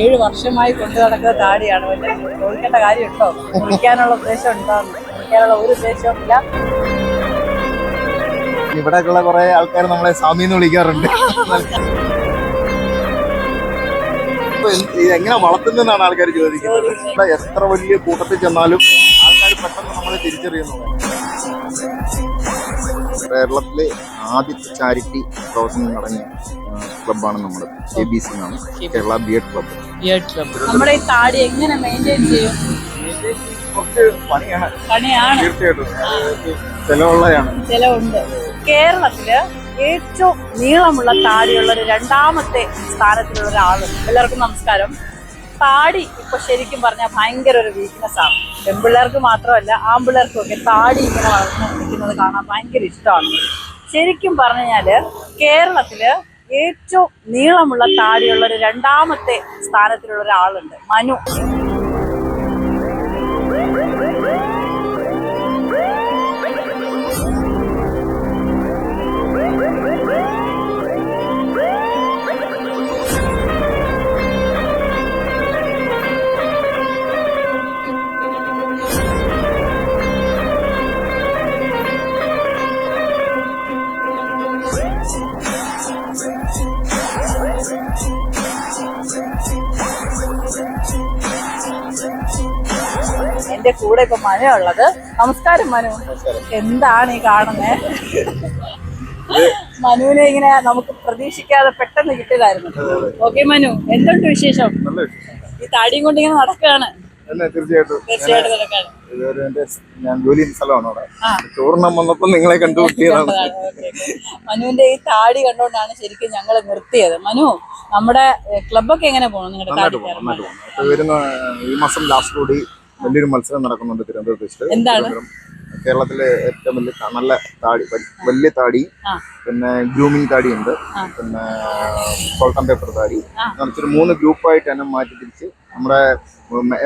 ഏഴ് വർഷമായി കൊണ്ടു നടക്കുന്ന താടിയാണ് പിന്നെ ചോദിക്കേണ്ട കാര്യമുണ്ടോ? കുളിക്കാനുള്ള ഉദ്ദേശം ഉണ്ടോ? കുളിക്കാനുള്ള ഒരു ഉദ്ദേശവും ഇല്ല. ഇവിടെയൊക്കെയുള്ള കുറെ ആൾക്കാർ നമ്മളെ സ്വാമി എന്ന് വിളിക്കാറുണ്ട്. എങ്ങനെ വളർത്തുന്നതെന്നാണ് ആൾക്കാർ ചോദിക്കുന്നത്. എത്ര വലിയ കൂട്ടത്തിൽ ചെന്നാലും ആൾക്കാർ പെട്ടെന്ന് നമ്മളെ തിരിച്ചറിയുന്നു. കേരളത്തിലെ ആദ്യത്തെ ചാരിറ്റി പ്രവർത്തനം ആ, ക്ലബ്ബാണ് നമ്മുടെ കെ ബി സി എന്നാണ് Kerala B Ed club club നമ്മുടെ ഈ താടി എങ്ങനെ മെയിന്റെയിൻ ചെയ്യും? കുറച്ച് പണിയാണ്. പണിയാണ്. തീർച്ചയായിട്ടും. ചിലവുള്ളതാണ്. ചിലവുണ്ട്. കേരളത്തിൽ ഏറ്റവും നീളമുള്ള താടിയുള്ള ഒരു രണ്ടാമത്തെ സ്ഥാനത്തിലുള്ള ഒരാൾ. എല്ലാവർക്കും നമസ്കാരം. താടി ഇപ്പൊ ശരിക്കും പറഞ്ഞാൽ ഭയങ്കര ഒരു വീക്ക്നെസ് ആണ്. പെൺപിള്ളേർക്ക് മാത്രമല്ല ആൺപിള്ളേർക്കും ഒക്കെ താടി ഇങ്ങനെ വളർന്നു നിൽക്കുന്നത് കാണാൻ ഭയങ്കര ഇഷ്ടമാണ്. ശരിക്കും പറഞ്ഞു കഴിഞ്ഞാൽ കേരളത്തിൽ ഏറ്റവും നീളമുള്ള താടിയുള്ള ഒരു രണ്ടാമത്തെ സ്ഥാനത്തിലുള്ള ഒരാളുണ്ട് മനു. എന്റെ കൂടെ ഇപ്പൊ മനുള്ളത് നമസ്കാരം മനു. എന്താണ് ഈ കാണുന്നേ? മനുവിനെ ഇങ്ങനെ നമുക്ക് പ്രതീക്ഷിക്കാതെ പെട്ടെന്ന് കിട്ടിയതായിരുന്നു. ഓക്കെ മനു. എന്തുണ്ട് വിശേഷം. ഈ താടിയും കൊണ്ട് ഇങ്ങനെ നടക്കുകയാണ്. നിങ്ങളെ. മനുവിന്റെ ഈ താടി കണ്ടുകൊണ്ടാണ് ശരിക്കും ഞങ്ങൾ നിർത്തിയത്. മനു നമ്മുടെ ക്ലബൊക്കെ എങ്ങനെ പോകണം നിങ്ങളുടെ ഈ മാസം ലാസ്റ്റ് കൂടി വലിയൊരു മത്സരം നടക്കുന്നുണ്ട് തിരുവനന്തപുരത്ത്. വെച്ചിട്ട് എന്താണ്? തിരുവനന്തപുരം കേരളത്തിലെ ഏറ്റവും വലിയ നല്ല താടി വലിയ താടി പിന്നെ ഗ്രൂമിങ് താടി ഉണ്ട് പിന്നെ സോൾട്ട് ആൻഡ് പേപ്പർ താടി. നമുക്കൊരു മൂന്ന് ഗ്രൂപ്പായിട്ട് തന്നെ മാറ്റി തിരിച്ച് നമ്മുടെ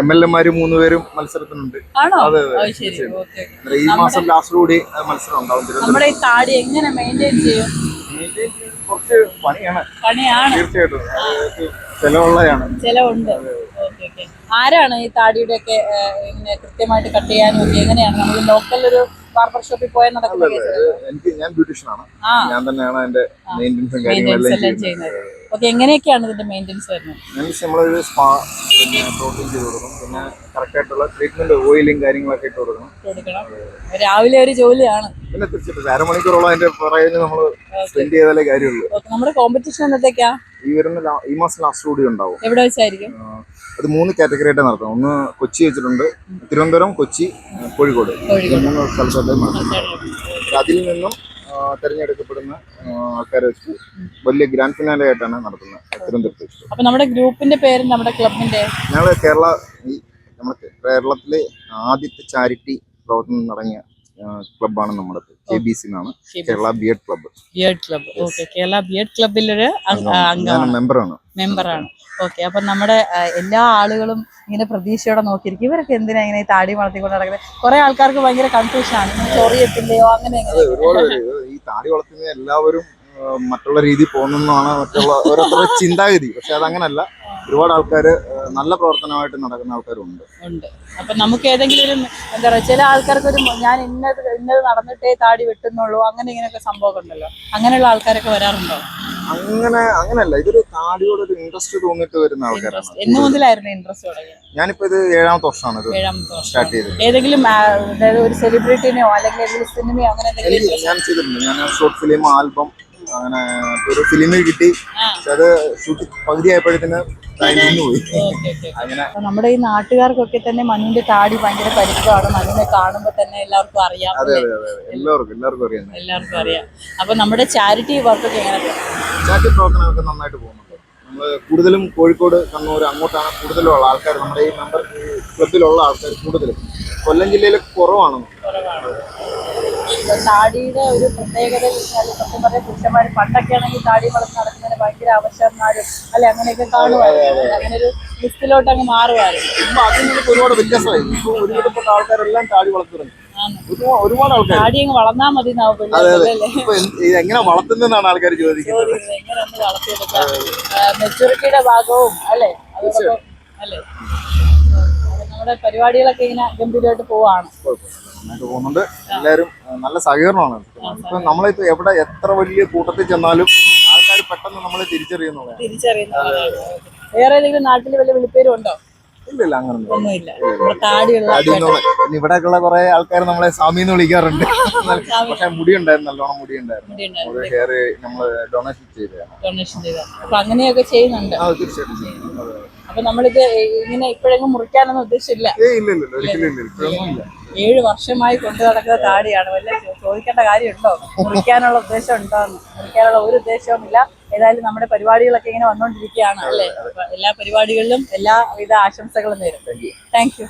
എം എൽ എമാര് മാര് പേരും മത്സരത്തിനുണ്ട്. അതെ, അതെ, ഈ മാസം ലാസ്റ്റ് കൂടി മത്സരം ഉണ്ടാവും തിരുവനന്തപുരം. കുറച്ച് പണിയാണ്. പണിയാണ്. തീർച്ചയായിട്ടും. ചെലവുള്ളതാണ്. ചെലവുണ്ട്. ആരാണ് ഈ താടിയുടെ ഒക്കെ ഇങ്ങനെ കൃത്യമായിട്ട് കട്ട് ചെയ്യാനും ഒക്കെ എങ്ങനെയാണ്? നമ്മൾ ലോക്കൽ ഒരു ബാർബർ ഷോപ്പിൽ പോയാൽ നടക്കുന്നത് എനിക്ക് ഞാൻ ബ്യൂട്ടീഷ്യൻ ആണ്. ഞാൻ തന്നെയാണ് അതിന്റെ മെയിന്റെനൻസും കാര്യങ്ങളെല്ലാം എല്ലാം ചെയ്യുന്നത്. ഓക്കെ എങ്ങനെയൊക്കെയാണ് ഇതിന്റെ മെയിന്റെനൻസ് വരുന്നത്? ഞാൻ നമ്മളൊരു സ്പാ പിന്നെ പ്രോട്ടീൻ ചെയ്ത് കൊടുക്കും. പിന്നെ കറക്റ്റ് ആയിട്ടുള്ള ട്രീറ്റ്മെന്റ് ഓയിലും കാര്യങ്ങളൊക്കെ ഇട്ട് കൊടുക്കണം. കൊടുക്കണം. രാവിലെ ഒരു ജോലിയാണ്. പിന്നെ തീർച്ചയായിട്ടും അരമണിക്കൂറോളം അതിന്റെ പുറകിൽ നമ്മൾ സ്പെൻഡ് ചെയ്താലേ കാര്യമുള്ളൂ. നമ്മുടെ കോമ്പറ്റീഷൻ എന്നത്തേക്കാ ഈ വരുന്ന ഈ മാസം ലാസ്റ്റ് കൂടി ഉണ്ടാവും. എവിടെ വെച്ചായിരിക്കും? അത് മൂന്ന് കാറ്റഗറി ആയിട്ട് നടത്തും ഒന്ന് കൊച്ചി വെച്ചിട്ടുണ്ട്. തിരുവനന്തപുരം കൊച്ചി കോഴിക്കോട്. ഈ മൂന്ന് സ്ഥലത്തായിട്ട് നടത്തുന്നത് അതിൽ നിന്നും തെരഞ്ഞെടുക്കപ്പെടുന്ന ആൾക്കാരെ വെച്ച് വലിയ ഗ്രാൻഡ് ഫിനാലെ ആയിട്ടാണ് നടത്തുന്നത്. തിരുവനന്തപുരത്ത് വെച്ചിട്ട് അപ്പൊ നമ്മുടെ ഗ്രൂപ്പിന്റെ പേര് നമ്മുടെ ക്ലബിന്റെ? ഞങ്ങൾ കേരള ഈ നമ്മുടെ കേരളത്തിലെ ആദ്യത്തെ ചാരിറ്റി പ്രവർത്തനം തുടങ്ങിയ ക്ലബ്ബാണ് നമ്മുടെ കെ ബി സി എന്നാണ് Kerala B Ed club Ed club okay Kerala B അംഗ- ഞാൻ അംഗമാണ്. മെമ്പറാണ് മെമ്പറാണ് ഓക്കെ അപ്പൊ നമ്മുടെ എല്ലാ ആളുകളും ഇങ്ങനെ പ്രതീക്ഷയോടെ നോക്കിയിരിക്കും. ഇവരൊക്കെ എന്തിനാ ഇങ്ങനെ താടി വളർത്തിക്കൊണ്ട് നടക്കുന്നത്? കുറെ ആൾക്കാർക്ക് ഭയങ്കര കൺഫ്യൂഷൻ ആണ്. ഇങ്ങനെ ചൊറിയത്തില്ലയോ അങ്ങനെ ഈ താടി വളർത്തുന്ന എല്ലാവരും മറ്റുള്ള രീതി പോകുന്നതാണ് മറ്റുള്ള ഓരോരുത്തരുടെ ചിന്താഗതി. പക്ഷെ അതങ്ങനല്ല. ഒരുപാട് ആൾക്കാർ നല്ല പ്രവർത്തനമായിട്ട് നടക്കുന്ന ആൾക്കാരുണ്ട്. ഉണ്ട്. അപ്പൊ നമുക്ക് ഏതെങ്കിലും ഒരു എന്താ പറയുക ചില ആൾക്കാർക്ക് ഒരു ഞാൻ ഇന്നത് ഇന്നത് നടന്നിട്ടേ താടി വെട്ടുന്നുള്ളൂ അങ്ങനെ ഇങ്ങനെയൊക്കെ സംഭവം ഉണ്ടല്ലോ. അങ്ങനെയുള്ള ആൾക്കാരൊക്കെ വരാറുണ്ടോ? അങ്ങനെ അങ്ങനല്ല ഇതൊരു താടിയോട് ഒരു ഇൻട്രസ്റ്റ് തോന്നിട്ട് വരുന്ന ആൾക്കാരാണ്. എന്ന് മുതലായിരുന്നു ഇൻട്രസ്റ്റ് തുടങ്ങിയത്? ഞാനിപ്പോ ഇത് ഏഴാമത്തെ വർഷമാണ് ഇത് ഏഴാമത്തെ വർഷം. സ്റ്റാർട്ട് ചെയ്തത്. ഏതെങ്കിലും ആ, അതായത് ഒരു സെലിബ്രിറ്റിനെയോ അല്ലെങ്കിൽ ഏതെങ്കിലും സിനിമയോ അങ്ങനെ എന്തെങ്കിലും എനിക്ക് ഞാൻ ചെയ്തിട്ടുണ്ട്. ഞാൻ ഷോർട്ട് ഫിലിം ആൽബം അങ്ങനെ ഒരു ഫിലിമിൽ കിട്ടി. പക്ഷെ അത് ഷൂട്ട് പകുതി ആയപ്പോഴത്തേന് പോയി. അങ്ങനെ. നമ്മുടെ ഈ നാട്ടുകാർക്കൊക്കെ തന്നെ മനുവിന്റെ താടി ഭയങ്കര പരിചയമാണ് മനുവിനെ കാണുമ്പോൾ തന്നെ എല്ലാവർക്കും അറിയാം. അതെ അതെ അതെ എല്ലാവർക്കും എല്ലാവർക്കും അറിയാം. എല്ലാവർക്കും അറിയാം. അപ്പൊ നമ്മുടെ ചാരിറ്റി വർക്കൊക്കെ എങ്ങനെ ചാരിറ്റി പ്രവർത്തനമൊക്കെ നന്നായിട്ട് പോകുന്നുണ്ട്. നമ്മൾ കൂടുതലും കോഴിക്കോട് കണ്ണൂർ അങ്ങോട്ടാണ് കൂടുതലുള്ള ആൾക്കാർ നമ്മുടെ ഈ മെമ്പർ ക്ലബിലുള്ള ആൾക്കാർ കൂടുതലും. കൊല്ലം ജില്ലയിൽ കുറവാണ്. താടിയുടെ ഒരു പ്രത്യേകത എന്ന് വെച്ചാൽ സത്യം പറഞ്ഞ പുരുഷന്മാർ പണ്ടൊക്കെ ആണെങ്കിൽ താടി വളർന്ന് നടക്കുന്നതിന് ഭയങ്കര അവശന്മാരും അല്ലെ അങ്ങനെയൊക്കെ കാണുമായിരുന്നു. അങ്ങനെ ഒരു ലിസ്റ്റിലോട്ട് അങ്ങ് മാറുമായിരുന്നു. ഇപ്പൊ അതിൽ നിന്നൊക്കെ ഒരുപാട് വ്യത്യാസമായി ഇപ്പൊ ഒരുവിധപ്പെട്ട ആൾക്കാരെല്ലാം താടി. ഒരുപാട് ആൾക്കാർ താടി അങ്ങ് വളർന്നാ മതി എങ്ങനെ വളർത്തുന്നതെന്നാണ് ആൾക്കാർ ചോദിക്കുന്നത്. എങ്ങനെ വളർത്തിയെടുക്കാം. മെച്ചൂരിറ്റിയുടെ ഭാഗവും അല്ലേ? അതോടൊപ്പം അല്ലേ? നമ്മുടെ പരിപാടികളൊക്കെ ഇങ്ങനെ ഗംഭീരമായിട്ട് പോവാണ്. നന്നായിട്ട് പോകുന്നുണ്ട്. എല്ലാവരും നല്ല സഹകരണമാണ്. ഇപ്പൊ നമ്മളിപ്പോ എവിടെ എത്ര വലിയ കൂട്ടത്തിൽ ചെന്നാലും ആൾക്കാർ പെട്ടെന്ന് നമ്മളെ തിരിച്ചറിയുന്നതാണ് തിരിച്ചറിയുന്നത് വേറെ ഏതെങ്കിലും നാട്ടിൽ വല്ല വിളിപ്പേരും ഉണ്ടോ? ഇല്ല ഇല്ല അങ്ങനെ ഇവിടെയൊക്കെയുള്ള കുറെ ആൾക്കാർ നമ്മളെ സ്വാമി എന്ന് വിളിക്കാറുണ്ട്. പക്ഷെ മുടി ഉണ്ടായിരുന്നു നല്ലോണം മുടി ഉണ്ടായിരുന്നു. ഹെയർ നമ്മൾ ഡൊണേഷൻ ചെയ്തതാണ്. അങ്ങനെയൊക്കെ ചെയ്യുന്നുണ്ട്. തീർച്ചയായിട്ടും. അപ്പൊ നമ്മളിത് ഇങ്ങനെ ഇപ്പോഴെങ്കിലും മുറിക്കാനൊന്നും ഉദ്ദേശിച്ചില്ല ഏഴ് വർഷമായി കൊണ്ടു നടക്കുന്ന താടിയാണ്. വല്ല ചോദിക്കേണ്ട കാര്യമുണ്ടോ? മുറിക്കാനുള്ള ഉദ്ദേശം ഉണ്ടോ എന്ന്. മുറിക്കാനുള്ള ഒരു ഉദ്ദേശവും ഇല്ല. ഏതായാലും നമ്മുടെ പരിപാടികളൊക്കെ ഇങ്ങനെ വന്നുകൊണ്ടിരിക്കുകയാണ് അല്ലേ? എല്ലാ പരിപാടികളിലും എല്ലാവിധ ആശംസകളും നേരിട്ടു താങ്ക് യു.